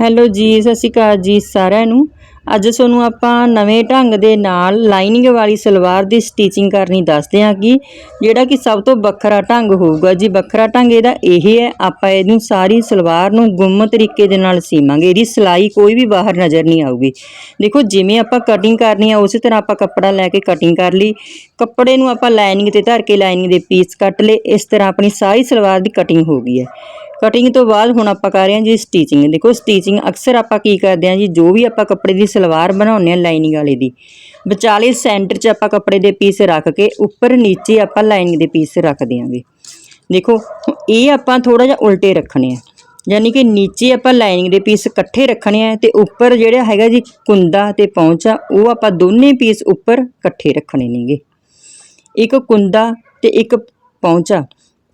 Hello ਜੀ, ਸਤਿ ਸ਼੍ਰੀ ਅਕਾਲ ਜੀ ਸਾਰਿਆਂ ਨੂੰ। ਅੱਜ ਤੁਹਾਨੂੰ ਆਪਾਂ ਨਵੇਂ ਢੰਗ ਦੇ ਨਾਲ ਲਾਈਨਿੰਗ ਵਾਲੀ ਸਲਵਾਰ ਦੀ ਸਟਿਚਿੰਗ ਕਰਨੀ ਦੱਸਦੇ ਹਾਂ ਕਿ ਜਿਹੜਾ ਕਿ ਸਭ ਤੋਂ ਵੱਖਰਾ ਢੰਗ ਹੋਊਗਾ। ਜੀ, ਵੱਖਰਾ ਢੰਗ ਇਹਦਾ ਇਹ ਹੈ, ਆਪਾਂ ਇਹਨੂੰ ਸਾਰੀ ਸਲਵਾਰ ਨੂੰ ਗੁੰਮ ਤਰੀਕੇ ਦੇ ਨਾਲ ਸੀਵਾਂਗੇ। ਇਹਦੀ ਸਿਲਾਈ ਕੋਈ ਵੀ ਬਾਹਰ ਨਜ਼ਰ ਨਹੀਂ ਆਊਗੀ। ਦੇਖੋ, ਜਿਵੇਂ ਆਪਾਂ ਕਟਿੰਗ ਕਰਨੀ ਆ, ਉਸੇ ਤਰ੍ਹਾਂ ਆਪਾਂ ਕੱਪੜਾ ਲੈ ਕੇ ਕਟਿੰਗ ਕਰ ਲਈ। ਕੱਪੜੇ ਨੂੰ ਆਪਾਂ ਲਾਈਨਿੰਗ ਤੇ ਧਰ ਕੇ ਲਾਈਨਿੰਗ ਦੇ ਪੀਸ ਕੱਟ ਲਏ। ਇਸ ਤਰ੍ਹਾਂ ਆਪਣੀ ਸਾਰੀ ਸਲਵਾਰ ਦੀ ਕਟਿੰਗ ਹੋ ਗਈ ਹੈ। ਕਟਿੰਗ ਤੋਂ ਬਾਅਦ ਹੁਣ ਆਪਾਂ ਕਰ ਰਹੇ ਹਾਂ ਜੀ ਸਟੀਚਿੰਗ ਦੇਖੋ ਸਟੀਚਿੰਗ ਅਕਸਰ ਆਪਾਂ ਕੀ ਕਰਦੇ ਹਾਂ ਜੀ, ਜੋ ਵੀ ਆਪਾਂ ਕੱਪੜੇ ਦੀ ਸਲਵਾਰ ਬਣਾਉਂਦੇ ਹਾਂ ਲਾਈਨਿੰਗ ਵਾਲੇ ਦੀ, ਵਿਚਾਲੇ ਸੈਂਟਰ 'ਚ ਆਪਾਂ ਕੱਪੜੇ ਦੇ ਪੀਸ ਰੱਖ ਕੇ, ਉੱਪਰ ਨੀਚੇ ਆਪਾਂ ਲਾਈਨਿੰਗ ਦੇ ਪੀਸ ਰੱਖ ਦਿਆਂਗੇ। ਦੇਖੋ, ਇਹ ਆਪਾਂ ਥੋੜਾ ਜਿਹਾ ਉਲਟੇ ਰੱਖਣੇ ਆ। ਯਾਨੀ ਕਿ ਨੀਚੇ ਆਪਾਂ ਲਾਈਨਿੰਗ ਦੇ ਪੀਸ ਇਕੱਠੇ ਰੱਖਣੇ ਆ ਤੇ ਉੱਪਰ ਜਿਹੜਾ ਹੈਗਾ ਜੀ ਕੁੰਦਾ ਤੇ ਪੌਂਚਾ, ਉਹ ਆਪਾਂ ਦੋਨੇ ਪੀਸ ਉੱਪਰ ਇਕੱਠੇ ਰੱਖਣੇ ਨੇਗੇ। ਇੱਕ ਕੁੰਦਾ ਤੇ ਇੱਕ ਪੌਂਚਾ।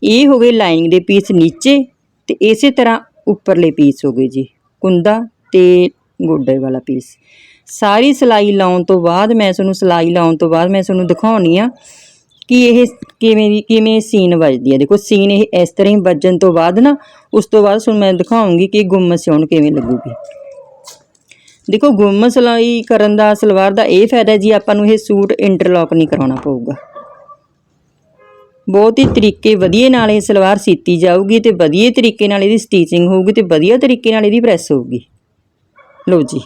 ਇਹ ਹੋ ਗਏ ਲਾਈਨਿੰਗ ਦੇ ਪੀਸ ਨੀਚੇ ਤੇ ਇਸੇ ਤਰ੍ਹਾਂ ਉੱਪਰਲੇ ਪੀਸ ਹੋ ਗਏ ਜੀ, ਕੁੰਦਾ ਤੇ ਗੋਡੇ ਵਾਲਾ ਪੀਸ ਸਾਰੀ ਸਿਲਾਈ ਲਾਉਣ ਤੋਂ ਬਾਅਦ ਮੈਂ ਤੁਹਾਨੂੰ ਸਿਲਾਈ ਲਾਉਣ ਤੋਂ ਬਾਅਦ ਮੈਂ ਤੁਹਾਨੂੰ ਦਿਖਾਉਣੀ ਆ ਕਿ ਇਹ ਕਿਵੇਂ ਦੀ, ਕਿਵੇਂ ਸੀਨ ਵੱਜਦੀ ਹੈ ਦੇਖੋ ਸੀਨ ਇਹ ਇਸ ਤਰ੍ਹਾਂ ਹੀ ਵੱਜਣ ਤੋਂ ਬਾਅਦ ਨਾ, ਉਸ ਤੋਂ ਬਾਅਦ ਤੁਹਾਨੂੰ ਮੈਂ ਦਿਖਾਉਂਗੀ ਕਿ ਗੁੰਮ ਸਿਉਣ ਕਿਵੇਂ ਲੱਗੂਗੀ। ਦੇਖੋ ਗੁੰਮ ਸਿਲਾਈ ਕਰਨ ਦਾ, ਸਲਵਾਰ ਦਾ ਇਹ ਫਾਇਦਾ ਜੀ ਆਪਾਂ ਨੂੰ ਇਹ ਸੂਟ ਇੰਟਰਲੌਕ ਨਹੀਂ ਕਰਾਉਣਾ ਪਊਗਾ। ਬਹੁਤ ਹੀ ਤਰੀਕੇ ਵਧੀਆ ਨਾਲ ਇਹ ਸਲਵਾਰ ਸੀਤੀ ਜਾਊਗੀ ਤੇ ਵਧੀਆ ਤਰੀਕੇ ਨਾਲ ਇਹਦੀ ਸਟੀਚਿੰਗ ਹੋਊਗੀ ਤੇ ਵਧੀਆ ਤਰੀਕੇ ਨਾਲ ਇਹਦੀ ਪ੍ਰੈਸ ਹੋਊਗੀ। ਲਓ ਜੀ,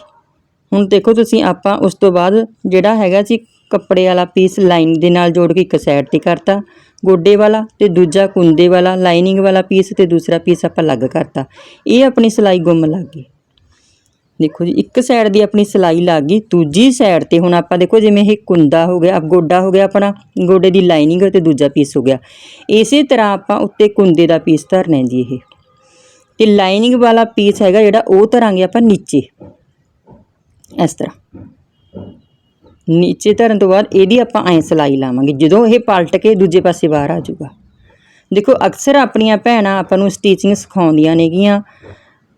ਹੁਣ ਦੇਖੋ ਤੁਸੀਂ ਆਪਾਂ ਉਸ ਤੋਂ ਬਾਅਦ ਜਿਹੜਾ ਹੈਗਾ ਜੀ ਕੱਪੜੇ ਵਾਲਾ ਪੀਸ ਲਾਈਨ ਦੇ ਨਾਲ ਜੋੜ ਕੇ ਇੱਕ ਸਾਈਡ ਤੇ ਕਰਤਾ, ਗੋਡੇ ਵਾਲਾ ਤੇ ਦੂਜਾ ਕੁੰਦੇ ਵਾਲਾ ਲਾਈਨਿੰਗ ਵਾਲਾ ਪੀਸ ਤੇ ਦੂਸਰਾ ਪੀਸ ਆਪਾਂ ਅਲੱਗ ਕਰਤਾ। ਇਹ ਆਪਣੀ ਸਿਲਾਈ ਗੁੰਮ ਲੱਗ ਗਈ। ਦੇਖੋ ਜੀ, ਇੱਕ ਸਾਈਡ ਦੀ ਆਪਣੀ ਸਿਲਾਈ ਲੱਗ ਗਈ, ਦੂਜੀ ਸਾਈਡ ਤੇ ਹੁਣ ਆਪਾਂ ਦੇਖੋ ਜਿਵੇਂ ਇਹ ਕੁੰਦਾ ਹੋ ਗਿਆ ਗੋਡਾ ਹੋ ਗਿਆ ਆਪਣਾ, ਗੋਡੇ ਦੀ ਲਾਈਨਿੰਗ ਤੇ ਦੂਜਾ ਪੀਸ ਹੋ ਗਿਆ। ਇਸੇ ਤਰ੍ਹਾਂ ਆਪਾਂ ਉੱਤੇ ਕੁੰਦੇ ਦਾ ਪੀਸ ਧਰਨਾ ਜੀ ਇਹ। ਤੇ ਲਾਈਨਿੰਗ ਵਾਲਾ ਪੀਸ ਹੈਗਾ ਜਿਹੜਾ, ਉਹ ਧਰਾਂਗੇ ਆਪਾਂ ਨੀਚੇ। ਇਸ ਤਰ੍ਹਾਂ। ਨੀਚੇ ਧਰਨ ਤੋਂ ਬਾਅਦ ਇਹਦੀ ਆਪਾਂ ਐਂ ਸਿਲਾਈ ਲਾਵਾਂਗੇ। ਜਦੋਂ ਇਹ ਪਲਟ ਕੇ ਦੂਜੇ ਪਾਸੇ ਬਾਹਰ ਆ ਜਾਊਗਾ। ਦੇਖੋ, ਅਕਸਰ ਆਪਣੀਆਂ ਭੈਣਾਂ ਆਪਾਂ ਨੂੰ ਸਟੀਚਿੰਗ ਸਿਖਾਉਂਦੀਆਂ ਨੇਗੀਆਂ।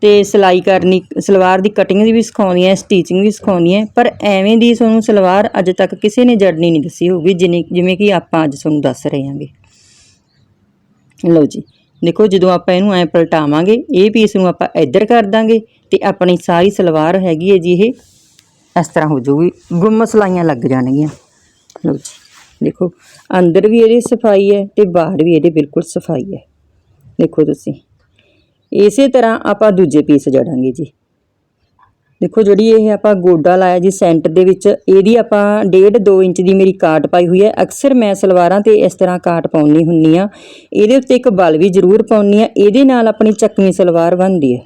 ਤੇ ਸਿਲਾਈ ਕਰਨੀ, ਸਲਵਾਰ ਦੀ ਕਟਿੰਗ ਦੀ ਵੀ ਸਿਖਾਉਂਦੀਆਂ ਸਟੀਚਿੰਗ ਵੀ ਸਿਖਾਉਂਦੀਆਂ ਪਰ ਐਵੇਂ ਦੀ ਤੁਹਾਨੂੰ ਸਲਵਾਰ ਅੱਜ ਤੱਕ ਕਿਸੇ ਨੇ ਜੜਨੀ ਨਹੀਂ ਦੱਸੀ ਹੋਊਗੀ ਜਿਵੇਂ ਜਿਵੇਂ ਕਿ ਆਪਾਂ ਅੱਜ ਤੁਹਾਨੂੰ ਦੱਸ ਰਹੇ ਹਾਂਗੇ। ਲਓ ਜੀ, ਦੇਖੋ ਜਦੋਂ ਆਪਾਂ ਇਹਨੂੰ ਐ ਪਲਟਾਵਾਂਗੇ, ਇਹ ਪੀਸ ਨੂੰ ਆਪਾਂ ਇੱਧਰ ਕਰ ਦਾਂਗੇ ਤੇ ਆਪਣੀ ਸਾਰੀ ਸਲਵਾਰ ਹੈਗੀ ਹੈ ਜੀ ਇਹ ਇਸ ਤਰ੍ਹਾਂ ਹੋ ਜਾਊਗੀ, ਗੁੰਮ ਸਲਾਈਆਂ ਲੱਗ ਜਾਣਗੀਆਂ। ਲਓ ਜੀ, ਦੇਖੋ, ਅੰਦਰ ਵੀ ਇਹਦੀ ਸਫ਼ਾਈ ਹੈ ਤੇ ਬਾਹਰ ਵੀ ਇਹਦੇ ਬਿਲਕੁਲ ਸਫ਼ਾਈ ਹੈ। ਦੇਖੋ ਤੁਸੀਂ ਇਸੇ ਤਰ੍ਹਾਂ ਆਪਾਂ ਦੂਜੇ ਪੀਸ ਜੜਾਂਗੇ ਜੀ। ਦੇਖੋ ਜਿਹੜੀ ਇਹ ਆਪਾਂ ਗੋਡਾ ਲਾਇਆ ਜੀ, ਸੈਂਟ ਦੇ ਵਿੱਚ, ਇਹਦੀ ਆਪਾਂ 1.5 2 ਇੰਚ ਦੀ ਮੇਰੀ ਕਾਟ ਪਾਈ ਹੋਈ ਹੈ। ਅਕਸਰ ਮੈਂ ਸਲਵਾਰਾਂ ਤੇ ਇਸ ਤਰ੍ਹਾਂ ਕਾਟ ਪਾਉਣੀ ਹੁੰਨੀ ਆ ਇਹਦੇ ਉੱਤੇ ਇੱਕ ਬਲ ਵੀ ਜ਼ਰੂਰ ਪਾਉਣੀ ਆ ਇਹਦੇ ਨਾਲ ਆਪਣੀ ਚੱਕਵੀਂ ਸਲਵਾਰ ਬਣਦੀ ਹੈ।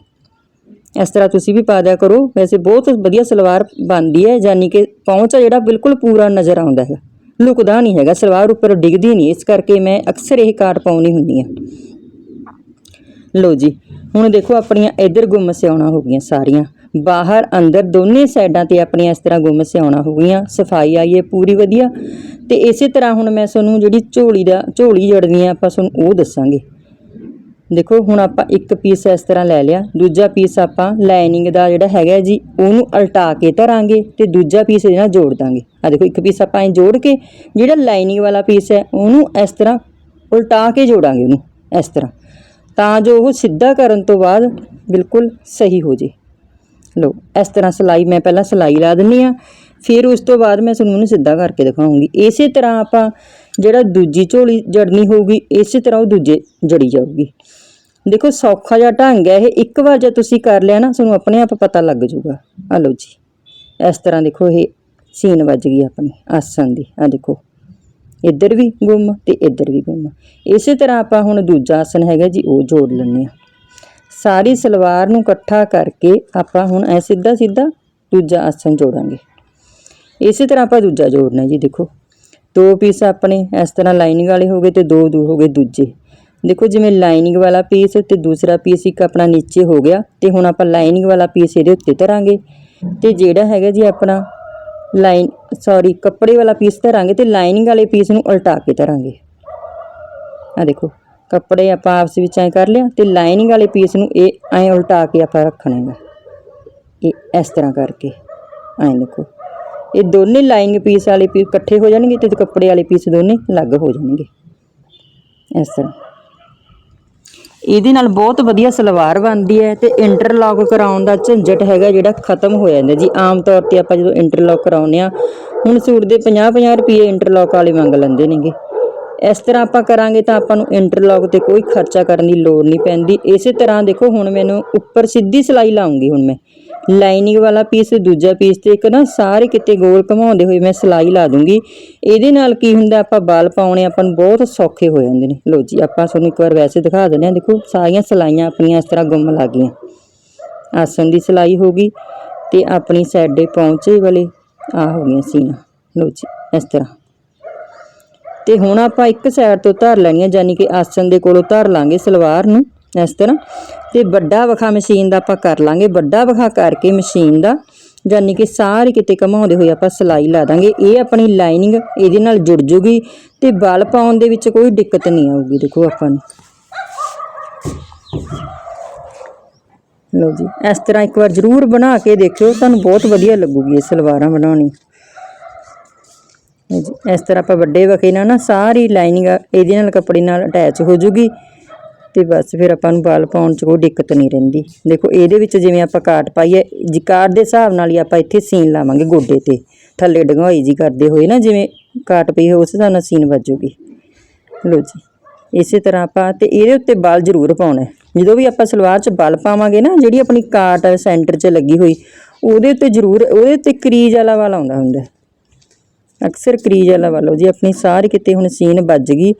ਇਸ ਤਰ੍ਹਾਂ ਤੁਸੀਂ ਵੀ ਪਾ ਦਿਆ ਕਰੋ। ਵੈਸੇ ਬਹੁਤ ਵਧੀਆ ਸਲਵਾਰ ਬਣਦੀ ਹੈ, ਯਾਨੀ ਕਿ ਪਹੁੰਚਾ ਜਿਹੜਾ ਬਿਲਕੁਲ ਪੂਰਾ ਨਜ਼ਰ ਆਉਂਦਾ ਹੈ। ਲੁਕਦਾ ਨਹੀਂ ਹੈਗਾ, ਸਲਵਾਰ ਉੱਪਰ ਡਿੱਗਦੀ ਨਹੀਂ। ਇਸ ਕਰਕੇ ਮੈਂ ਅਕਸਰ ਇਹ ਕਾਟ ਪਾਉਣੀ ਹੁੰਦੀ ਆ ਲੋ ਜੀ, ਹੁਣ ਦੇਖੋ ਆਪਣੀਆਂ ਇੱਧਰ ਗੁੰਮ ਸਿਆਉਣਾ ਹੋ ਗਈਆਂ ਸਾਰੀਆਂ। ਬਾਹਰ, ਅੰਦਰ ਦੋਨੇ ਸਾਈਡਾਂ ਤੇ ਆਪਣੀਆਂ ਇਸ ਤਰ੍ਹਾਂ ਗੁੰਮ ਸਿਆਉਣਾ ਹੋ ਗਈਆਂ। ਸਫ਼ਾਈ ਆਈ ਹੈ ਪੂਰੀ ਵਧੀਆ। ਤੇ ਇਸੇ ਤਰ੍ਹਾਂ ਹੁਣ ਮੈਂ ਤੁਹਾਨੂੰ ਜਿਹੜੀ ਝੋਲੀ ਦਾ, ਝੋਲੀ ਜੜਨੀ ਆ, ਆਪਾਂ ਤੁਹਾਨੂੰ ਉਹ ਦੱਸਾਂਗੇ। ਦੇਖੋ, ਹੁਣ ਆਪਾਂ ਇੱਕ ਪੀਸ ਇਸ ਤਰ੍ਹਾਂ ਲੈ ਲਿਆ। ਦੂਜਾ ਪੀਸ ਆਪਾਂ ਲਾਈਨਿੰਗ ਦਾ ਜਿਹੜਾ ਹੈਗਾ ਜੀ, ਉਹਨੂੰ ਉਲਟਾ ਕੇ ਧਰਾਂਗੇ ਤੇ ਦੂਜਾ ਪੀਸ ਇਹਦੇ ਨਾਲ ਜੋੜ ਦਾਂਗੇ। ਆ ਦੇਖੋ, ਇੱਕ ਪੀਸ ਆਪਾਂ ਐ ਜੋੜ ਕੇ, ਜਿਹੜਾ ਲਾਈਨਿੰਗ ਵਾਲਾ ਪੀਸ ਹੈ, ਉਹਨੂੰ ਇਸ ਤਰ੍ਹਾਂ ਉਲਟਾ ਕੇ ਜੋੜਾਂਗੇ ਉਹਨੂੰ, ਇਸ ਤਰ੍ਹਾਂ। ਤਾਂ ਜੋ ਉਹ ਸਿੱਧਾ ਕਰਨ ਤੋਂ ਬਾਅਦ ਬਿਲਕੁਲ ਸਹੀ ਹੋ ਜੇ। ਲੋ ਇਸ ਤਰ੍ਹਾਂ ਸਿਲਾਈ ਮੈਂ ਪਹਿਲਾਂ ਸਿਲਾਈ ਲਾ ਦਿੰਨੀ ਆ, ਫਿਰ ਉਸ ਤੋਂ ਬਾਅਦ ਮੈਂ ਤੁਹਾਨੂੰ ਉਹਨੂੰ ਸਿੱਧਾ ਕਰਕੇ ਦਿਖਾਉਂਗੀ। ਇਸੇ ਤਰ੍ਹਾਂ ਆਪਾਂ ਜਿਹੜਾ ਦੂਜੀ ਝੋਲੀ ਜੜਨੀ ਹੋਊਗੀ, ਇਸੇ ਤਰ੍ਹਾਂ ਉਹ ਦੂਜੇ ਜੜੀ ਜਾਊਗੀ। ਦੇਖੋ, ਸੌਖਾ ਜਿਹਾ ਢੰਗ ਹੈ, ਇਹ ਇੱਕ ਵਾਰ ਜੇ ਤੁਸੀਂ ਕਰ ਲਿਆ ਨਾ, ਤੁਹਾਨੂੰ ਆਪਣੇ ਆਪ ਪਤਾ ਲੱਗ ਜਾਊਗਾ। ਆ ਲਓ ਜੀ, ਇਸ ਤਰ੍ਹਾਂ ਦੇਖੋ, ਇਹ ਸੀਨ ਵੱਜ ਗਈ ਆਪਣੀ ਆਸਨ ਦੀ। ਆ ਦੇਖੋ। ਇੱਧਰ ਵੀ ਗੁੰਮ ਤੇ ਇੱਧਰ ਵੀ ਗੁੰਮ। ਇਸੇ ਤਰ੍ਹਾਂ ਆਪਾਂ ਹੁਣ ਦੂਜਾ ਆਸਨ ਹੈਗਾ ਜੀ, ਉਹ ਜੋੜ ਲੈਂਦੇ ਆ ਸਾਰੀ ਸਲਵਾਰ ਨੂੰ ਇਕੱਠਾ ਕਰਕੇ ਆਪਾਂ ਹੁਣ ਐ ਸਿੱਧਾ ਸਿੱਧਾ ਦੂਜਾ ਆਸਨ ਜੋੜਾਂਗੇ। ਇਸੇ ਤਰ੍ਹਾਂ ਆਪਾਂ ਦੂਜਾ ਜੋੜਨਾ ਜੀ, ਦੇਖੋ। ਦੋ ਪੀਸ ਆਪਣੇ, ਇਸ ਤਰ੍ਹਾਂ ਲਾਈਨਿੰਗ ਵਾਲੇ ਹੋ ਗਏ ਤੇ ਦੋ ਦੂ ਹੋ ਗਏ ਦੂਜੇ। ਦੇਖੋ ਜਿਵੇਂ ਲਾਈਨਿੰਗ ਵਾਲਾ ਪੀਸ ਤੇ ਦੂਸਰਾ ਪੀਸ ਇੱਕ ਆਪਣਾ ਨੀਚੇ ਹੋ ਗਿਆ ਤੇ ਹੁਣ ਆਪਾਂ ਲਾਈਨਿੰਗ ਵਾਲਾ ਪੀਸ ਇਹਦੇ ਉੱਤੇ ਧਰਾਂਗੇ। ਤੇ ਜਿਹੜਾ ਹੈਗਾ ਜੀ ਆਪਣਾ ਲਾਈਨ ਸੌਰੀ ਕੱਪੜੇ ਵਾਲਾ ਪੀਸ ਧਰਾਂਗੇ ਤੇ ਲਾਈਨਿੰਗ ਵਾਲੇ ਪੀਸ ਨੂੰ ਉਲਟਾ ਕੇ ਧਰਾਂਗੇ। ਆ ਦੇਖੋ, ਕੱਪੜੇ ਆਪਾਂ ਆਪਸ ਵਿੱਚ ਐ ਕਰ ਲਿਆ ਤੇ ਲਾਈਨਿੰਗ ਵਾਲੇ ਪੀਸ ਨੂੰ ਇਹ ਐ ਉਲਟਾ ਕੇ ਆਪਾਂ ਰੱਖਣਾ ਹੈਗਾ। ਇਹ ਇਸ ਤਰ੍ਹਾਂ ਕਰਕੇ, ਐ ਦੇਖੋ। ਇਹ ਦੋਨੇ ਲਾਈਨਿੰਗ ਪੀਸ ਵਾਲੇ ਪੀਸ ਇਕੱਠੇ ਹੋ ਜਾਣਗੇ ਤੇ ਕੱਪੜੇ ਵਾਲੇ ਪੀਸ ਦੋਨੇ ਅਲੱਗ ਹੋ ਜਾਣਗੇ। ਇਸ ਤਰ੍ਹਾਂ। ਇਹਦੇ ਨਾਲ ਬਹੁਤ ਵਧੀਆ ਸਲਵਾਰ ਬਣਦੀ ਹੈ ਤੇ ਇੰਟਰਲੌਕ ਕਰਾਉਣ ਦਾ ਝੰਜਟ ਹੈਗਾ ਜਿਹੜਾ ਖਤਮ ਹੋ ਜਾਂਦਾ ਜੀ। ਆਮ ਤੌਰ ਤੇ ਆਪਾਂ ਜਦੋਂ ਇੰਟਰਲੌਕ ਕਰਾਉਂਦੇ ਆ ਹੁਣ ਸੂਟ ਦੇ 50-50 ਰੁਪਏ ਇੰਟਰਲੌਕ ਵਾਲੇ ਮੰਗ ਲੈਂਦੇ ਨੇਗੇ। ਇਸ ਤਰ੍ਹਾਂ ਆਪਾਂ ਕਰਾਂਗੇ ਤਾਂ ਆਪਾਂ ਨੂੰ ਇੰਟਰਲੌਕ ਤੇ ਕੋਈ ਖਰਚਾ ਕਰਨ ਦੀ ਲੋੜ ਨਹੀਂ ਪੈਂਦੀ। ਇਸੇ ਤਰ੍ਹਾਂ ਦੇਖੋ, ਹੁਣ ਮੈਨੂੰ ਉੱਪਰ ਸਿੱਧੀ ਸਿਲਾਈ ਲਾਉਂਗੀ ਹੁਣ ਮੈਂ। ਲਾਈਨਿੰਗ ਵਾਲਾ ਪੀਸ ਦੂਜਾ ਪੀਸ ਤੇ ਇੱਕ ਨਾ ਸਾਰੇ ਕਿਤੇ ਗੋਲ ਘਮਾਉਂਦੇ ਹੋਏ ਮੈਂ ਸਿਲਾਈ ਲਾ ਦੂੰਗੀ। ਇਹਦੇ ਨਾਲ ਕੀ ਹੁੰਦਾ, ਆਪਾਂ ਬਾਲ ਪਾਉਣੇ, ਆਪਾਂ ਨੂੰ ਬਹੁਤ ਸੌਖੇ ਹੋ ਜਾਂਦੇ ਨੇ। ਲੋ ਜੀ, ਆਪਾਂ ਤੁਹਾਨੂੰ ਇੱਕ ਵਾਰ ਵੈਸੇ ਦਿਖਾ ਦਿੰਦੇ ਹਾਂ। ਦੇਖੋ, ਸਾਰੀਆਂ ਸਿਲਾਈਆਂ ਆਪਣੀਆਂ ਇਸ ਤਰ੍ਹਾਂ ਗੁੰਮ ਲੱਗ ਗਈਆਂ। ਆਸਨ ਦੀ ਸਿਲਾਈ ਹੋ ਗਈ ਤੇ ਆਪਣੀ ਸਾਈਡੇ ਪਹੁੰਚੇ ਵਾਲੇ ਆ ਹੋ ਗਈਆਂ ਸੀਨਾ। ਲੋ ਜੀ, ਇਸ ਤਰ੍ਹਾਂ। ਤੇ ਹੁਣ ਆਪਾਂ ਇੱਕ ਸਾਈਡ ਤੋਂ ਧਰ ਲੈਣੀ ਹੈ ਯਾਨੀ ਕਿ ਆਸਨ ਦੇ ਕੋਲੋਂ ਧਰ ਲਾਂਗੇ ਸਲਵਾਰ ਨੂੰ। ਇਸ ਤਰ੍ਹਾਂ। ਤੇ ਵੱਡਾ ਵਖਾ ਮਸ਼ੀਨ ਦਾ ਆਪਾਂ ਕਰ ਲਾਂਗੇ। ਵੱਡਾ ਵਖਾ ਕਰਕੇ ਮਸ਼ੀਨ ਦਾ, ਯਾਨੀ ਕਿ ਸਾਰੇ ਕਿਤੇ ਘਮਾਉਂਦੇ ਹੋਏ ਆਪਾਂ ਸਿਲਾਈ ਲਾ ਦਾਂਗੇ। ਇਹ ਆਪਣੀ ਲਾਈਨਿੰਗ ਇਹਦੇ ਨਾਲ ਜੁੜ ਜੂਗੀ ਤੇ ਬਲ ਪਾਉਣ ਦੇ ਵਿੱਚ ਕੋਈ ਦਿੱਕਤ ਨਹੀਂ ਆਊਗੀ। ਦੇਖੋ ਆਪਾਂ ਨੂੰ। ਲਓ ਜੀ, ਇਸ ਤਰ੍ਹਾਂ ਇੱਕ ਵਾਰ ਜ਼ਰੂਰ ਬਣਾ ਕੇ ਦੇਖਿਓ। ਤੁਹਾਨੂੰ ਬਹੁਤ ਵਧੀਆ ਲੱਗੂਗੀ ਇਹ ਸਲਵਾਰਾਂ ਬਣਾਉਣੀ। ਜੀ, ਇਸ ਤਰ੍ਹਾਂ ਆਪਾਂ ਵੱਡੇ ਵਖੇ ਨਾਲ ਨਾ ਸਾਰੀ ਲਾਈਨਿੰਗ ਇਹਦੇ ਨਾਲ ਕੱਪੜੇ ਨਾਲ ਅਟੈਚ ਹੋ ਜੂਗੀ। ਤੇ ਬਸ ਫਿਰ ਆਪਾਂ ਨੂੰ ਵਾਲ ਪਾਉਣ 'ਚ ਕੋਈ ਦਿੱਕਤ ਨਹੀਂ ਰਹਿੰਦੀ। ਦੇਖੋ, ਇਹਦੇ ਵਿੱਚ ਜਿਵੇਂ ਆਪਾਂ ਕਾਟ ਪਾਈ ਹੈ ਜੀ ਕਾਟ ਦੇ ਹਿਸਾਬ ਨਾਲ ਹੀ ਆਪਾਂ ਇੱਥੇ ਸੀਨ ਲਾਵਾਂਗੇ ਗੋਡੇ ਤੇ। ਥੱਲੇ ਡੰਗਾਈ ਜੀ ਕਰਦੇ ਹੋਏ ਨਾ, ਜਿਵੇਂ ਕਾਟ ਪਈ ਹੋਵੇ ਉਸ ਹਿਸਾਬ ਨਾਲ ਸੀਨ ਵੱਜੂਗੀ। ਲਓ ਜੀ, ਇਸੇ ਤਰ੍ਹਾਂ ਆਪਾਂ ਤੇ ਇਹਦੇ ਉੱਤੇ ਬਲ ਜ਼ਰੂਰ ਪਾਉਣਾ ਜਦੋਂ ਵੀ ਆਪਾਂ ਸਲਵਾਰ 'ਚ ਬਲ ਪਾਵਾਂਗੇ ਨਾ, ਜਿਹੜੀ ਆਪਣੀ ਕਾਟ ਸੈਂਟਰ 'ਚ ਲੱਗੀ ਹੋਈ, ਉਹਦੇ ਉੱਤੇ ਜ਼ਰੂਰ, ਉਹਦੇ ਉੱਤੇ ਕਰੀਜ ਵਾਲਾ ਵਾਲਾ ਆਉਂਦਾ ਹੁੰਦਾ ਅਕਸਰ ਕਰੀਜ ਵਾਲਾ ਵਾਲੋ ਜੀ, ਆਪਣੀ ਸਾਰੀ ਕਿਤੇ ਹੁਣ ਸੀਨ ਵੱਜ ਗਈ।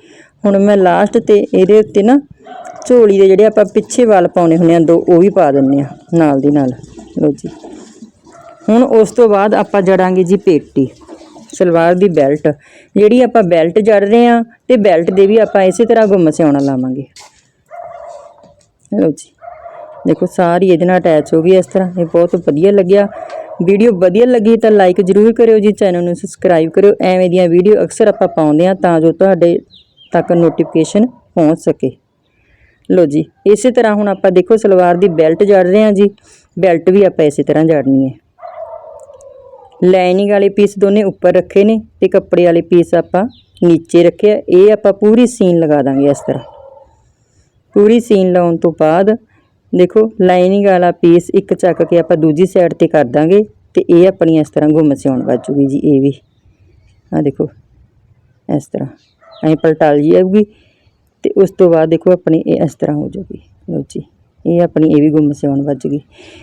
ਹੁਣ ਮੈਂ ਲਾਸਟ ਤੇ ਇਹਦੇ ਉੱਤੇ ਨਾ ਝੋਲੀ ਦੇ ਜਿਹੜੇ ਆਪਾਂ ਪਿੱਛੇ ਵਾਲ ਪਾਉਣੇ ਹੁੰਦੇ ਆ, ਦੋ ਉਹ ਵੀ ਪਾ ਦਿੰਨੇ ਆ, ਨਾਲ ਦੀ ਨਾਲ। ਲੋ ਜੀ। ਹੁਣ ਉਸ ਤੋਂ ਬਾਅਦ ਆਪਾਂ ਜੜਾਂਗੇ ਜੀ ਪੇਟੀ, ਸਲਵਾਰ ਦੀ ਬੈਲਟ। ਜਿਹੜੀ ਆਪਾਂ ਬੈਲਟ ਜੜ ਰਹੇ ਆ ਤੇ ਬੈਲਟ ਦੇ ਵੀ ਆਪਾਂ ਇਸੇ ਤਰ੍ਹਾਂ ਗੁੰਮ ਸਿਆਉਣਾ ਲਾਵਾਂਗੇ। ਲੋ ਜੀ। ਦੇਖੋ, ਸਾਰੀ ਇਹਦੇ ਨਾਲ ਅਟੈਚ ਹੋ ਗਈ ਇਸ ਤਰ੍ਹਾਂ। ਇਹ ਬਹੁਤ ਵਧੀਆ ਲੱਗਿਆ। ਵੀਡੀਓ ਵਧੀਆ ਲੱਗੀ ਤਾਂ ਲਾਈਕ ਜ਼ਰੂਰ ਕਰਿਓ ਜੀ। ਚੈਨਲ ਨੂੰ ਸਬਸਕ੍ਰਾਈਬ ਕਰਿਓ। ਐਵੇਂ ਦੀਆਂ ਵੀਡੀਓ ਅਕਸਰ ਆਪਾਂ ਪਾਉਂਦੇ ਆ ਤਾਂ ਜੋ ਤੁਹਾਡੇ ਤੱਕ ਨੋਟੀਫਿਕੇਸ਼ਨ ਪਹੁੰਚ ਸਕੇ। ਲੋ ਜੀ, ਇਸੇ ਤਰ੍ਹਾਂ ਹੁਣ ਆਪਾਂ ਦੇਖੋ ਸਲਵਾਰ ਦੀ ਬੈਲਟ ਜੜ ਰਹੇ ਹਾਂ ਜੀ, ਬੈਲਟ ਵੀ ਆਪਾਂ ਇਸੇ ਤਰ੍ਹਾਂ ਜੜਨੀ ਹੈ। ਲਾਈਨਿੰਗ ਵਾਲੇ ਪੀਸ ਦੋਨੇ ਉੱਪਰ ਰੱਖੇ ਨੇ ਤੇ ਕੱਪੜੇ ਵਾਲੇ ਪੀਸ ਆਪਾਂ ਨੀਚੇ ਰੱਖਿਆ ਇਹ ਆਪਾਂ ਪੂਰੀ ਸੀਨ ਲਗਾ ਦਾਂਗੇ ਇਸ ਤਰ੍ਹਾਂ। ਪੂਰੀ ਸੀਨ ਲਾਉਣ ਤੋਂ ਬਾਅਦ ਦੇਖੋ, ਲਾਈਨਿੰਗ ਵਾਲਾ ਪੀਸ ਇੱਕ ਚੱਕ ਕੇ ਆਪਾਂ ਦੂਜੀ ਸਾਈਡ ਤੇ ਕਰ ਦਾਂਗੇ ਤੇ ਇਹ ਆਪਣੀ ਇਸ ਤਰ੍ਹਾਂ ਗੁੰਮ ਸਿਉਣ ਵੱਜੂਗੀ ਜੀ, ਇਹ ਵੀ। ਆ ਦੇਖੋ, ਇਸ ਤਰ੍ਹਾਂ। ਐਂ ਪਲਟਾਲ ਜੀ ਆਊਗੀ ਤੇ ਉਸ ਤੋਂ ਬਾਅਦ ਦੇਖੋ ਆਪਣੀ ਇਹ ਇਸ ਤਰ੍ਹਾਂ ਹੋ ਜਾਊਗੀ ਲਓ ਜੀ। ਇਹ ਆਪਣੀ ਇਹ ਵੀ ਗੁੰਮ ਸਿਉਣ ਵੱਜ ਗਈ।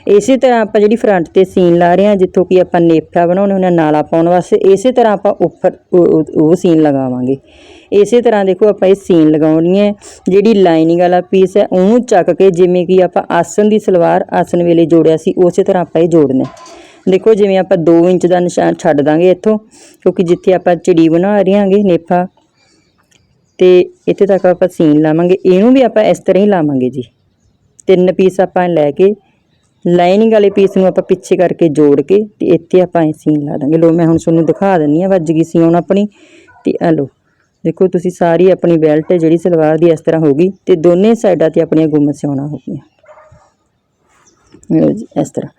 ਇਸੇ ਤਰ੍ਹਾਂ ਆਪਾਂ ਜਿਹੜੀ ਫਰੰਟ ਤੇ ਸੀਨ ਲਾ ਰਹੇ ਹਾਂ, ਜਿੱਥੋਂ ਕਿ ਆਪਾਂ ਨੇਫਾ ਬਣਾਉਣੇ ਹੁੰਦੇ ਆ ਨਾਲਾ ਪਾਉਣ ਵਾਸਤੇ, ਇਸੇ ਤਰ੍ਹਾਂ ਆਪਾਂ ਉੱਪਰ ਉਹ- ਸੀਨ ਲਗਾਵਾਂਗੇ। ਇਸੇ ਤਰ੍ਹਾਂ ਦੇਖੋ ਆਪਾਂ ਇਹ ਸੀਨ ਲਗਾਉਣੀ ਹੈ, ਜਿਹੜੀ ਲਾਈਨਿੰਗ ਵਾਲਾ ਪੀਸ ਹੈ, ਉਹਨੂੰ ਚੱਕ ਕੇ ਜਿਵੇਂ ਕਿ ਆਪਾਂ ਆਸਨ ਦੀ ਸਲਵਾਰ ਆਸਨ ਵੇਲੇ ਜੋੜਿਆ ਸੀ, ਉਸੇ ਤਰ੍ਹਾਂ ਆਪਾਂ ਇਹ ਜੋੜਨਾ ਦੇਖੋ ਜਿਵੇਂ ਆਪਾਂ 2 ਇੰਚ ਦਾ ਨਿਸ਼ਾਨ ਛੱਡ ਦਾਂਗੇ ਇੱਥੋਂ, ਕਿਉਂਕਿ ਜਿੱਥੇ ਆਪਾਂ ਚਿੜੀ ਬਣਾ ਰਹੇ ਹਾਂਗੇ ਨੇਫਾ ਤੇ ਇੱਥੇ ਤੱਕ ਆਪਾਂ ਸੀਨ ਲਾਵਾਂਗੇ। ਇਹਨੂੰ ਵੀ ਆਪਾਂ ਇਸ ਤਰ੍ਹਾਂ ਹੀ ਲਾਵਾਂਗੇ ਜੀ। ਤਿੰਨ ਪੀਸ ਆਪਾਂ ਲੈ ਕੇ ਲਾਈਨਿੰਗ ਵਾਲੇ ਪੀਸ ਨੂੰ ਆਪਾਂ ਪਿੱਛੇ ਕਰਕੇ ਜੋੜ ਕੇ ਤੇ ਇੱਥੇ ਆਪਾਂ ਇਹ ਸੀਨ ਲਾ ਦਾਂਗੇ। ਲੋ ਮੈਂ ਹੁਣ ਤੁਹਾਨੂੰ ਦਿਖਾ ਦਿੰਨੀ ਆ ਵੱਜ ਗਈ ਸੀ ਹੁਣ ਆਪਣੀ। ਤੇ ਆ ਲੋ ਦੇਖੋ ਤੁਸੀਂ ਸਾਰੀ ਆਪਣੀ ਬੈਲਟ ਜਿਹੜੀ ਸਲਵਾਰ ਦੀ ਇਸ ਤਰ੍ਹਾਂ ਹੋ ਗਈ ਤੇ ਦੋਨੇ ਸਾਈਡਾਂ ਤੇ ਆਪਣੀਆਂ ਗੁੰਮ ਸਿਉਣਾ ਹੋ ਗਈਆਂ। ਜੀ, ਇਸ ਤਰ੍ਹਾਂ।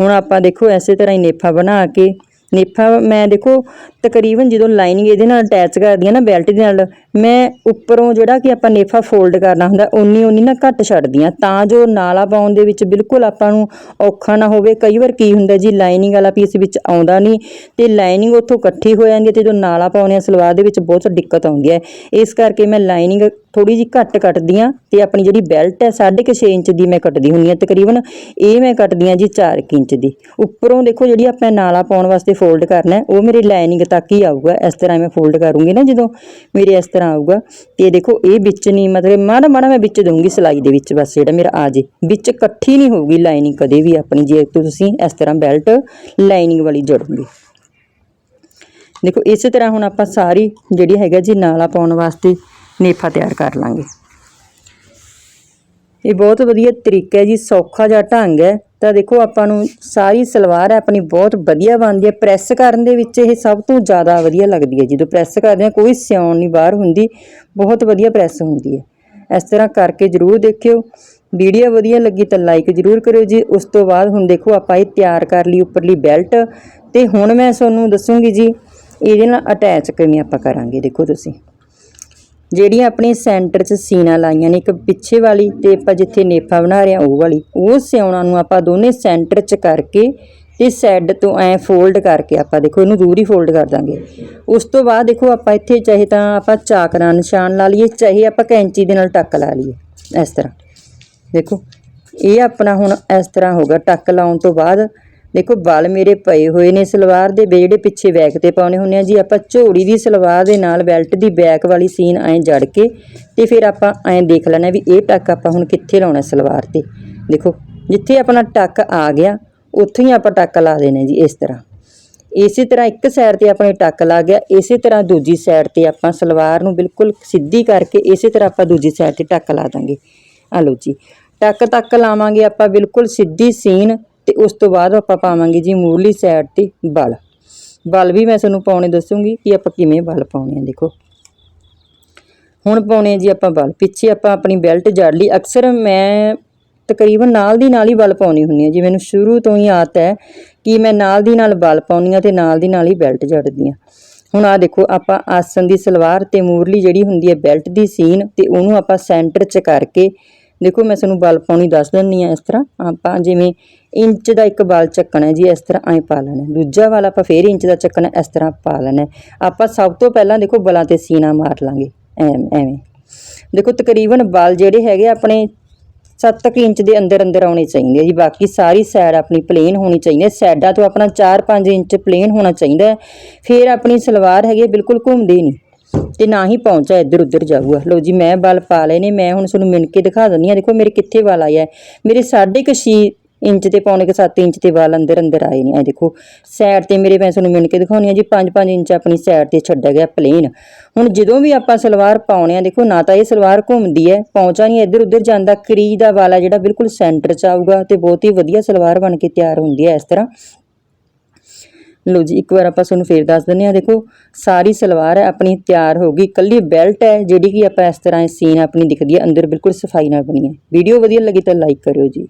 ਹੁਣ ਆਪਾਂ ਦੇਖੋ ਐਸੇ ਤਰ੍ਹਾਂ ਹੀ ਨੇਫਾ ਬਣਾ ਕੇ ਨੇਫਾ ਮੈਂ ਦੇਖੋ ਤਕਰੀਬਨ ਜਦੋਂ ਲਾਈਨਿੰਗ ਇਹਦੇ ਨਾਲ ਅਟੈਚ ਕਰਦੀ ਆ ਨਾ ਬੈਲਟ ਦੇ ਨਾਲ, ਮੈਂ ਉੱਪਰੋਂ ਜਿਹੜਾ ਕਿ ਆਪਾਂ ਨੇਫਾ ਫੋਲਡ ਕਰਨਾ ਹੁੰਦਾ ਉਨੀ ਉਨੀ ਨਾ ਘੱਟ ਛੱਡਦੀ ਆ ਤਾਂ ਜੋ ਨਾਲਾ ਪਾਉਣ ਦੇ ਵਿੱਚ ਬਿਲਕੁਲ ਆਪਾਂ ਨੂੰ ਔਖਾ ਨਾ ਹੋਵੇ। ਕਈ ਵਾਰ ਕੀ ਹੁੰਦਾ ਜੀ, ਲਾਈਨਿੰਗ ਵਾਲਾ ਪੀਸ ਵਿੱਚ ਆਉਂਦਾ ਨਹੀਂ ਤੇ ਲਾਈਨਿੰਗ ਉੱਥੋਂ ਇਕੱਠੀ ਹੋ ਜਾਂਦੀ ਹੈ ਤੇ ਜਦੋਂ ਨਾਲਾ ਪਾਉਣੇ ਆ ਸਲਵਾਰ ਦੇ ਵਿੱਚ ਬਹੁਤ ਦਿੱਕਤ ਆਉਂਦੀ ਹੈ। ਇਸ ਕਰਕੇ ਮੈਂ ਲਾਈਨਿੰਗ ਥੋੜੀ ਜਿਹੀ ਘੱਟ ਕੱਟਦੀ ਆ ਤੇ ਆਪਣੀ ਜਿਹੜੀ ਬੈਲਟ ਹੈ 6.5 ਇੰਚ ਦੀ ਮੈਂ ਕੱਟਦੀ ਹੁੰਦੀ ਆ ਤਕਰੀਬਨ। ਇਹ ਮੈਂ ਕੱਟਦੀ ਆ ਜੀ 4 ਇੰਚ ਦੀ। ਉੱਪਰੋਂ ਦੇਖੋ ਜਿਹੜੀ ਆਪਾਂ ਨਾਲਾ ਪਾਉਣ ਵਾਸਤੇ ਫੋਲਡ ਕਰਨਾ ਉਹ ਮੇਰੇ ਲਾਈਨਿੰਗ ਤੱਕ ਹੀ ਆਊਗਾ। ਇਸ ਤਰ੍ਹਾਂ ਮੈਂ ਫੋਲਡ ਕਰੂੰਗੀ ਨਾ ਜਦੋਂ ਮੇਰੇ ਇਸ ਤਰ੍ਹਾਂ ਆਊਗਾ। ਤੇ ਦੇਖੋ ਇਹ ਵਿੱਚ ਨਹੀਂ, ਮਤਲਬ ਮਾੜਾ ਮਾੜਾ ਮੈਂ ਵਿੱਚ ਦਊਂਗੀ ਸਿਲਾਈ ਦੇ ਵਿੱਚ ਬਸ, ਜਿਹੜਾ ਮੇਰਾ ਆ ਜੇ। ਵਿੱਚ ਇਕੱਠੀ ਨਹੀਂ ਹੋਊਗੀ ਲਾਈਨਿੰਗ ਕਦੇ ਵੀ ਆਪਣੀ, ਜੇ ਤੁਸੀਂ ਇਸ ਤਰ੍ਹਾਂ ਬੈਲਟ ਲਾਈਨਿੰਗ ਵਾਲੀ ਜੋੜੋਗੇ। ਦੇਖੋ ਇਸੇ ਤਰ੍ਹਾਂ ਹੁਣ ਆਪਾਂ ਸਾਰੀ ਜਿਹੜੀ ਹੈਗਾ ਜੀ ਨਾਲਾ ਪਾਉਣ ਵਾਸਤੇ ਨੇਫਾ ਤਿਆਰ ਕਰ ਲਾਂਗੇ। ਇਹ ਬਹੁਤ ਵਧੀਆ ਤਰੀਕਾ ਹੈ ਜੀ, ਸੌਖਾ ਜਿਹਾ ਢੰਗ ਹੈ। ਤਾਂ ਦੇਖੋ, ਆਪਾਂ ਨੂੰ ਸਾਰੀ ਸਲਵਾਰ ਆਪਣੀ ਬਹੁਤ ਵਧੀਆ ਬਣਦੀ ਹੈ। ਪ੍ਰੈਸ ਕਰਨ ਦੇ ਵਿੱਚ ਇਹ ਸਭ ਤੋਂ ਜ਼ਿਆਦਾ ਵਧੀਆ ਲੱਗਦੀ ਹੈ। ਜਦੋਂ ਪ੍ਰੈਸ ਕਰਦੇ ਆ ਕੋਈ ਸਿਉਣ ਨਹੀਂ ਬਾਹਰ ਹੁੰਦੀ, ਬਹੁਤ ਵਧੀਆ ਪ੍ਰੈਸ ਹੁੰਦੀ ਹੈ। ਇਸ ਤਰ੍ਹਾਂ ਕਰਕੇ ਜ਼ਰੂਰ ਦੇਖਿਓ। ਵੀਡੀਓ ਵਧੀਆ ਲੱਗੀ ਤਾਂ ਲਾਈਕ ਜ਼ਰੂਰ ਕਰਿਓ ਜੀ। ਉਸ ਤੋਂ ਬਾਅਦ ਹੁਣ ਦੇਖੋ, ਆਪਾਂ ਇਹ ਤਿਆਰ ਕਰ ਲਈ ਉੱਪਰਲੀ ਬੈਲਟ। ਤੇ ਹੁਣ ਮੈਂ ਤੁਹਾਨੂੰ ਦੱਸੂਗੀ ਜੀ, ਇਹਦੇ ਨਾਲ ਅਟੈਚ ਕਿਵੇਂ ਆਪਾਂ ਕਰਾਂਗੇ, ਦੇਖੋ ਤੁਸੀਂ। ਜਿਹੜੀਆਂ ਆਪਣੇ ਸੈਂਟਰ 'ਚ ਸੀਨਾ ਲਾਈਆਂ ਨੇ, ਇੱਕ ਪਿੱਛੇ ਵਾਲੀ ਤੇ ਆਪਾਂ ਜਿੱਥੇ ਨੇਫਾ ਬਣਾ ਰਹੇ ਆ ਉਹ ਵਾਲੀ। ਉਹ ਸਿਉਣਾ ਨੂੰ ਆਪਾਂ ਦੋਨੇ ਸੈਂਟਰ 'ਚ ਕਰਕੇ ਤੇ ਸੈੱਡ ਤੋਂ ਐ ਫੋਲਡ ਕਰਕੇ ਆਪਾਂ ਦੇਖੋ, ਇਹਨੂੰ ਦੂਰ ਹੀ ਫੋਲਡ ਕਰ ਦਾਂਗੇ। ਉਸ ਤੋਂ ਬਾਅਦ ਦੇਖੋ, ਆਪਾਂ ਇੱਥੇ ਚਾਹੇ ਤਾਂ ਆਪਾਂ ਚਾਕ ਨਾਲ ਨਿਸ਼ਾਨ ਲਾ ਲਈਏ, ਚਾਹੇ ਆਪਾਂ ਕੈਂਚੀ ਦੇ ਨਾਲ ਟੱਕ ਲਾ ਲਈਏ, ਇਸ ਤਰ੍ਹਾਂ। ਦੇਖੋ, ਇਹ ਆਪਣਾ ਹੁਣ ਇਸ ਤਰ੍ਹਾਂ ਹੋਗਾ ਟੱਕ ਲਾਉਣ ਤੋਂ ਬਾਅਦ ਦੇਖੋ ਬਲ ਮੇਰੇ ਪਏ ਹੋਏ ਨੇ ਸਲਵਾਰ ਦੇ ਜਿਹੜੇ ਪਿੱਛੇ ਬੈਕ ਤੇ ਪਾਉਣੇ ਹੁੰਦੇ ਆ ਜੀ, ਆਪਾਂ ਝੋੜੀ ਦੀ ਸਲਵਾਰ ਦੇ ਨਾਲ ਬੈਲਟ ਦੀ ਬੈਕ ਵਾਲੀ ਸੀਨ ਐਂ ਜੜ ਕੇ ਤੇ ਫਿਰ ਆਪਾਂ ਐਂ ਦੇਖ ਲੈਣਾ ਵੀ ਇਹ ਟੱਕ ਆਪਾਂ ਹੁਣ ਕਿੱਥੇ ਲਾਉਣਾ ਸਲਵਾਰ ਤੇ। ਦੇਖੋ, ਜਿੱਥੇ ਆਪਣਾ ਟੱਕ ਆ ਗਿਆ, ਉੱਥੇ ਹੀ ਆਪਾਂ ਟੱਕ ਲਾ ਦੇਣਾ ਜੀ ਇਸ ਤਰ੍ਹਾਂ। ਇਸੇ ਤਰ੍ਹਾਂ ਇੱਕ ਸਾਈਡ ਤੇ ਆਪਣੇ ਟੱਕ ਲਾ ਗਿਆ, ਇਸੇ ਤਰ੍ਹਾਂ ਦੂਜੀ ਸਾਈਡ ਤੇ ਆਪਾਂ ਸਲਵਾਰ ਨੂੰ ਬਿਲਕੁਲ ਸਿੱਧੀ ਕਰਕੇ ਇਸੇ ਤਰ੍ਹਾਂ ਆਪਾਂ ਦੂਜੀ ਸਾਈਡ ਤੇ ਟੱਕ ਲਾ ਦਾਂਗੇ। ਆ ਲਓ ਜੀ, ਟੱਕ ਤੱਕ ਲਾਵਾਂਗੇ ਆਪਾਂ ਬਿਲਕੁਲ ਸਿੱਧੀ ਸੀਨ ਤੇ ਉਸ ਤੋਂ ਬਾਅਦ ਆਪਾਂ ਪਾਵਾਂਗੇ ਜੀ ਮੂਰਲੀ ਸਾਈਡ ਤੇ ਬਲ। ਬਲ ਵੀ ਮੈਂ ਤੁਹਾਨੂੰ ਪਾਉਣੇ ਦੱਸੂਗੀ ਕਿ ਆਪਾਂ ਕਿਵੇਂ ਬਲ ਪਾਉਣੇ ਆ, ਦੇਖੋ। ਹੁਣ ਪਾਉਣੇ ਆ ਜੀ ਆਪਾਂ ਬਲ। ਪਿੱਛੇ ਆਪਾਂ ਆਪਣੀ ਬੈਲਟ ਜੜ ਲਈ। ਅਕਸਰ ਮੈਂ ਤਕਰੀਬਨ ਨਾਲ ਦੀ ਨਾਲ ਹੀ ਬਲ ਪਾਉਣੀ ਹੁੰਦੀ ਹੈ। ਜੀ ਮੈਨੂੰ ਸ਼ੁਰੂ ਤੋਂ ਹੀ ਆਦਤ ਹੈ ਕਿ ਮੈਂ ਨਾਲ ਦੀ ਨਾਲ ਬਲ ਪਾਉਣੀ ਆ ਤੇ ਨਾਲ ਦੀ ਨਾਲ ਹੀ ਬੈਲਟ ਜੜਦੀ ਆ ਹੁਣ ਆ ਦੇਖੋ, ਆਪਾਂ ਆਸਨ ਦੀ ਸਲਵਾਰ ਤੇ ਮੂਰਲੀ ਜਿਹੜੀ ਹੁੰਦੀ ਹੈ ਬੈਲਟ ਦੀ ਸੀਨ ਤੇ ਉਹਨੂੰ ਆਪਾਂ ਸੈਂਟਰ 'ਚ ਕਰਕੇ, ਦੇਖੋ ਮੈਂ ਤੁਹਾਨੂੰ ਬਲ ਪਾਉਣੀ ਦੱਸ ਦਿੰਨੀ ਆ ਇਸ ਤਰ੍ਹਾਂ। ਆਪਾਂ ਜਿਵੇਂ ਇੰਚ ਦਾ ਇੱਕ ਬਲ ਚੱਕਣਾ ਜੀ, ਇਸ ਤਰ੍ਹਾਂ ਐਂ ਪਾ ਲੈਣਾ। ਦੂਜਾ ਵਾਲਾ ਆਪਾਂ ਫੇਰ ਇੰਚ ਦਾ ਚੱਕਣਾ, ਇਸ ਤਰ੍ਹਾਂ ਪਾ ਲੈਣਾ। ਆਪਾਂ ਸਭ ਤੋਂ ਪਹਿਲਾਂ ਦੇਖੋ ਬਲਾਂ ਤੇ ਸੀਨਾ ਮਾਰ ਲਾਂਗੇ, ਐਵੇਂ ਐਵੇਂ। ਦੇਖੋ ਤਕਰੀਬਨ ਬਲ ਜਿਹੜੇ ਹੈਗੇ ਆ, ਆਪਣੇ 7 ਇੰਚ ਦੇ ਅੰਦਰ ਅੰਦਰ ਆਉਣੇ ਚਾਹੀਦੇ ਆ ਜੀ। ਬਾਕੀ ਸਾਰੀ ਸਾਈਡ ਆਪਣੀ ਪਲੇਨ ਹੋਣੀ ਚਾਹੀਦੀ ਹੈ। ਸਾਈਡਾਂ ਤੋਂ ਆਪਣਾ 4-5 ਇੰਚ ਪਲੇਨ ਹੋਣਾ ਚਾਹੀਦਾ ਫਿਰ ਆਪਣੀ ਸਲਵਾਰ ਹੈਗੀ ਹੈ ਬਿਲਕੁਲ ਘੁੰਮਦੀ ਨਹੀਂ। ਤੇ ਨਾ ਹੀ ਪਹੁੰਚਾ ਇੱਧਰ ਉੱਧਰ ਜਾਊਗਾ। ਲਓ ਜੀ, ਮੈਂ ਬਲ ਪਾ ਲਏ ਨੇ, ਮੈਂ ਹੁਣ ਤੁਹਾਨੂੰ ਮਿਣ ਕੇ ਦਿਖਾ ਦਿੰਦੀ ਹਾਂ। ਦੇਖੋ ਮੇਰੇ ਕਿੱਥੇ ਵਾਲ ਆਇਆ ਹੈ। ਮੇਰੇ 6.5 ਇੰਚ ਤੇ ਪੌਣੇ ਕੁ 7 ਇੰਚ ਤੇ ਵਾਲ ਅੰਦਰ ਅੰਦਰ ਆਏ ਨੇ। ਇਹ ਦੇਖੋ ਸਾਈਡ ਤੇ ਮੇਰੇ ਮੈਂ ਤੁਹਾਨੂੰ ਮਿਣ ਕੇ ਦਿਖਾਉਣੀ ਆ ਜੀ 5-5 ਇੰਚ ਆਪਣੀ ਸਾਈਡ ਤੇ ਛੱਡਿਆ ਗਿਆ ਪਲੇਨ ਹੁਣ ਜਦੋਂ ਵੀ ਆਪਾਂ ਸਲਵਾਰ ਪਾਉਣੇ ਆ, ਦੇਖੋ, ਨਾ ਤਾਂ ਇਹ ਸਲਵਾਰ ਘੁੰਮਦੀ ਹੈ ਪੌਂਚਾ ਨਹੀਂ ਇੱਧਰ ਉੱਧਰ ਜਾਂਦਾ ਕਰੀ ਦਾ ਵਾਲਾ ਜਿਹੜਾ ਬਿਲਕੁਲ ਸੈਂਟਰ 'ਚ ਆਊਗਾ ਤੇ ਬਹੁਤ ਹੀ ਵਧੀਆ ਸਲਵਾਰ ਬਣ ਕੇ ਤਿਆਰ ਹੁੰਦੀ ਹੈ ਇਸ ਤਰ੍ਹਾਂ। ਲਓ ਜੀ, ਇੱਕ ਵਾਰ ਆਪਾਂ ਤੁਹਾਨੂੰ ਫੇਰ ਦੱਸ ਦਿੰਦੇ ਆ, ਦੇਖੋ, ਸਾਰੀ ਸਲਵਾਰ ਹੈ ਆਪਣੀ ਤਿਆਰ ਹੋ ਗਈ। ਕੱਲੀ ਬੈਲਟ ਹੈ ਜਿਹੜੀ ਕਿ ਆਪਾਂ ਇਸ ਤਰ੍ਹਾਂ ਸੀਨ ਆਪਣੀ ਦਿਖਦੀ ਹੈ ਅੰਦਰ ਬਿਲਕੁਲ ਸਫ਼ਾਈ ਨਾਲ ਬਣੀ ਹੈ ਵੀਡੀਓ ਵਧੀਆ ਲੱਗੀ ਤਾਂ ਲਾਈਕ ਕਰਿਓ ਜੀ।